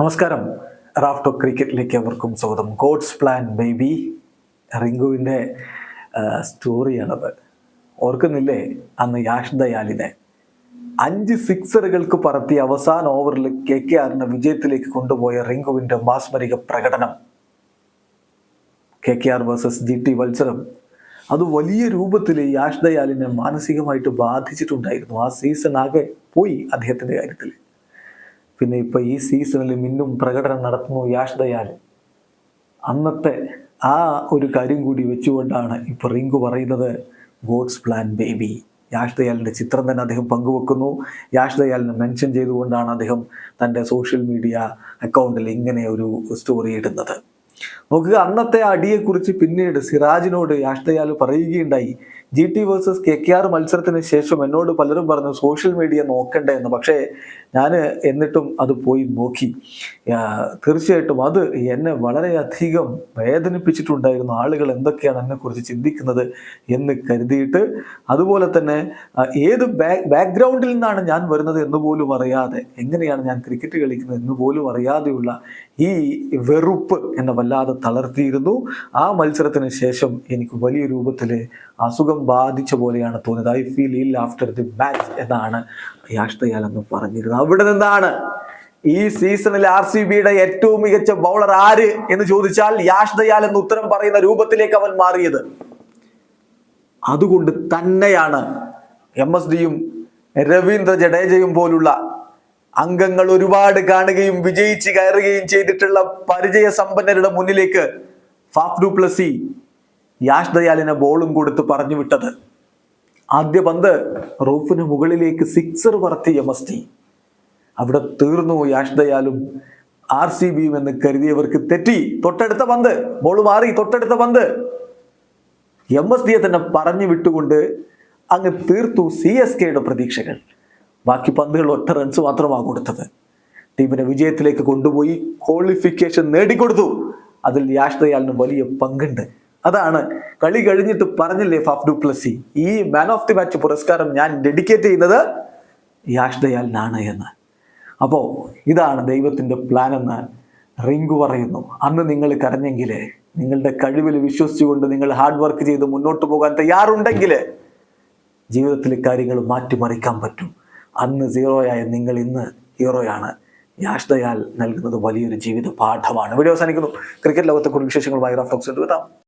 നമസ്കാരം. റാഫ്റ്റോ ക്രിക്കറ്റിലേക്ക് അവർക്കും സ്വാഗതം. God's plan baby. റിങ്കുവിന്റെ സ്റ്റോറിയാണത്. ഓർക്കുന്നില്ലേ? അന്ന് യാഷ് ദയാലിനെ അഞ്ച് സിക്സറുകൾക്ക് പറത്തി അവസാന ഓവറിൽ കെ കെ ആറിനെ വിജയത്തിലേക്ക് കൊണ്ടുപോയ റിങ്കുവിന്റെ മാസ്മരിക പ്രകടനം. K K R versus G T വത്സരം. അത് വലിയ രൂപത്തിൽ യാഷ് ദയാലിനെ മാനസികമായിട്ട് ബാധിച്ചിട്ടുണ്ടായിരുന്നു. ആ സീസൺ ആകെ പോയി അദ്ദേഹത്തിന്റെ കാര്യത്തിൽ. പിന്നെ ഇപ്പൊ ഈ സീസണിൽ മിന്നും പ്രകടനം നടത്തുന്നു യാഷ് ദയാൽ. അന്നത്തെ ആ ഒരു കാര്യം കൂടി വെച്ചുകൊണ്ടാണ് ഇപ്പൊ റിങ്കു പറയുന്നത് ഗോഡ്സ് പ്ലാൻ ബേബി യാഷ് ദയാലിന്റെ ചിത്രം തന്നെ അദ്ദേഹം പങ്കുവെക്കുന്നു. യാഷ് ദയാലിനെ മെൻഷൻ ചെയ്തുകൊണ്ടാണ് അദ്ദേഹം തന്റെ സോഷ്യൽ മീഡിയ അക്കൗണ്ടിൽ ഇങ്ങനെ ഒരു സ്റ്റോറി ഇടുന്നത്. നോക്കുക അന്നത്തെ അടിയെക്കുറിച്ച് പിന്നീട് സിറാജിനോട് യാഷ് ദയാൽ പറയുകയുണ്ടായി. G T versus K K R മത്സരത്തിന് ശേഷം എന്നോട് പലരും പറഞ്ഞു സോഷ്യൽ മീഡിയ നോക്കണ്ടേ എന്ന്. പക്ഷേ ഞാൻ എന്നിട്ടും അത് പോയി നോക്കി. തീർച്ചയായിട്ടും അത് എന്നെ വളരെയധികം വേദനിപ്പിച്ചിട്ടുണ്ടായിരുന്നു. ആളുകൾ എന്തൊക്കെയാണ് എന്നെക്കുറിച്ച് ചിന്തിക്കുന്നത് എന്ന് കരുതിയിട്ട്. അതുപോലെ തന്നെ ഏത് ബാക്ക് ബാക്ക്ഗ്രൗണ്ടിൽ നിന്നാണ് ഞാൻ വരുന്നത് എന്ന് പോലും അറിയാതെ എങ്ങനെയാണ് ഞാൻ ക്രിക്കറ്റ് കളിക്കുന്നത് എന്ന് പോലും അറിയാതെയുള്ള ഈ വെറുപ്പ് എന്നെ വല്ലാതെ തളർത്തിയിരുന്നു. ആ മത്സരത്തിന് ശേഷം എനിക്ക് വലിയ രൂപത്തിൽ അസുഖം ബാധിച്ച പോലെയാണ് തോന്നിയത്. I feel ill after the match എന്നാണ് യാഷ്ടയാൽ എന്ന് പറഞ്ഞിരുന്നത്. അവിടെ നിന്നാണ് ഈ സീസണിൽ ആർ സി ബിയുടെ ഏറ്റവും മികച്ച ബൗളർ ആര് എന്ന് ചോദിച്ചാൽ യാഷ് ദയാൽ എന്ന് ഉത്തരം പറയുന്ന രൂപത്തിലേക്ക് അവൻ മാറിയത്. അതുകൊണ്ട് തന്നെയാണ് എം എസ് ഡിയും രവീന്ദ്ര ജഡേജയും പോലുള്ള അംഗങ്ങൾ ഒരുപാട് കാണുകയും വിജയിച്ച് കയറുകയും ചെയ്തിട്ടുള്ള പരിചയ സമ്പന്നരുടെ മുന്നിലേക്ക് ഫാഫ് ഡു പ്ലസി യാഷ് ദയാലിനെ ബോളും കൊടുത്ത് പറഞ്ഞു വിട്ടത്. ആദ്യ പന്ത് റൂഫിന് മുകളിലേക്ക് സിക്സർ പറത്തി എം എസ് ടി അവിടെ തീർന്നു യാഷ്ദയാലും ആർ സി ബിയും എന്ന് കരുതിയവർക്ക് തെറ്റി. തൊട്ടടുത്ത പന്ത്. ബോൾ മാറി. തൊട്ടടുത്ത പന്ത്. എം എസ് ഡിയെ തന്നെ പറഞ്ഞു വിട്ടുകൊണ്ട് അങ്ങ് തീർത്തു സി എസ് കെയുടെ പ്രതീക്ഷകൾ. ബാക്കി പന്തുകൾ ഒറ്റ റൺസ് മാത്രമാണ് കൊടുത്തത്. ടീമിനെ വിജയത്തിലേക്ക് കൊണ്ടുപോയി ക്വാളിഫിക്കേഷൻ നേടിക്കൊടുത്തു. അതിൽ യാഷ്ദയാലിന് വലിയ പങ്കുണ്ട്. അതാണ് കളി കഴിഞ്ഞിട്ട് പറഞ്ഞില്ലേ ഫാഫ് ഡു പ്ലസി? ഈ മാൻ ഓഫ് ദി മാച്ച് പുരസ്കാരം ഞാൻ ഡെഡിക്കേറ്റ് ചെയ്യുന്നത് യാഷ്ദയാലിനാണ് എന്ന്. അപ്പോൾ ഇതാണ് ദൈവത്തിന്റെ പ്ലാൻ എന്ന് റിങ്കു പറയുന്നു. അന്ന് നിങ്ങൾ കരഞ്ഞെങ്കിൽ നിങ്ങളുടെ കഴിവിൽ വിശ്വസിച്ചുകൊണ്ട് നിങ്ങൾ ഹാർഡ് വർക്ക് ചെയ്ത് മുന്നോട്ട് പോകാൻ തയ്യാറുണ്ടെങ്കിൽ ജീവിതത്തിൽ കാര്യങ്ങൾ മാറ്റിമറിക്കാൻ പറ്റും. അന്ന് സീറോയായ നിങ്ങൾ ഇന്ന് ഹീറോയാണ് യാഷ്ടയാൽ നൽകുന്നത് വലിയൊരു ജീവിത പാഠമാണ്. ഇവിടെ അവസാനിക്കുന്നു. ക്രിക്കറ്റ് ലോകത്തെ കൂടുതൽ വിശേഷങ്ങളുമായി റഫ്ലോക്സ് എത്താം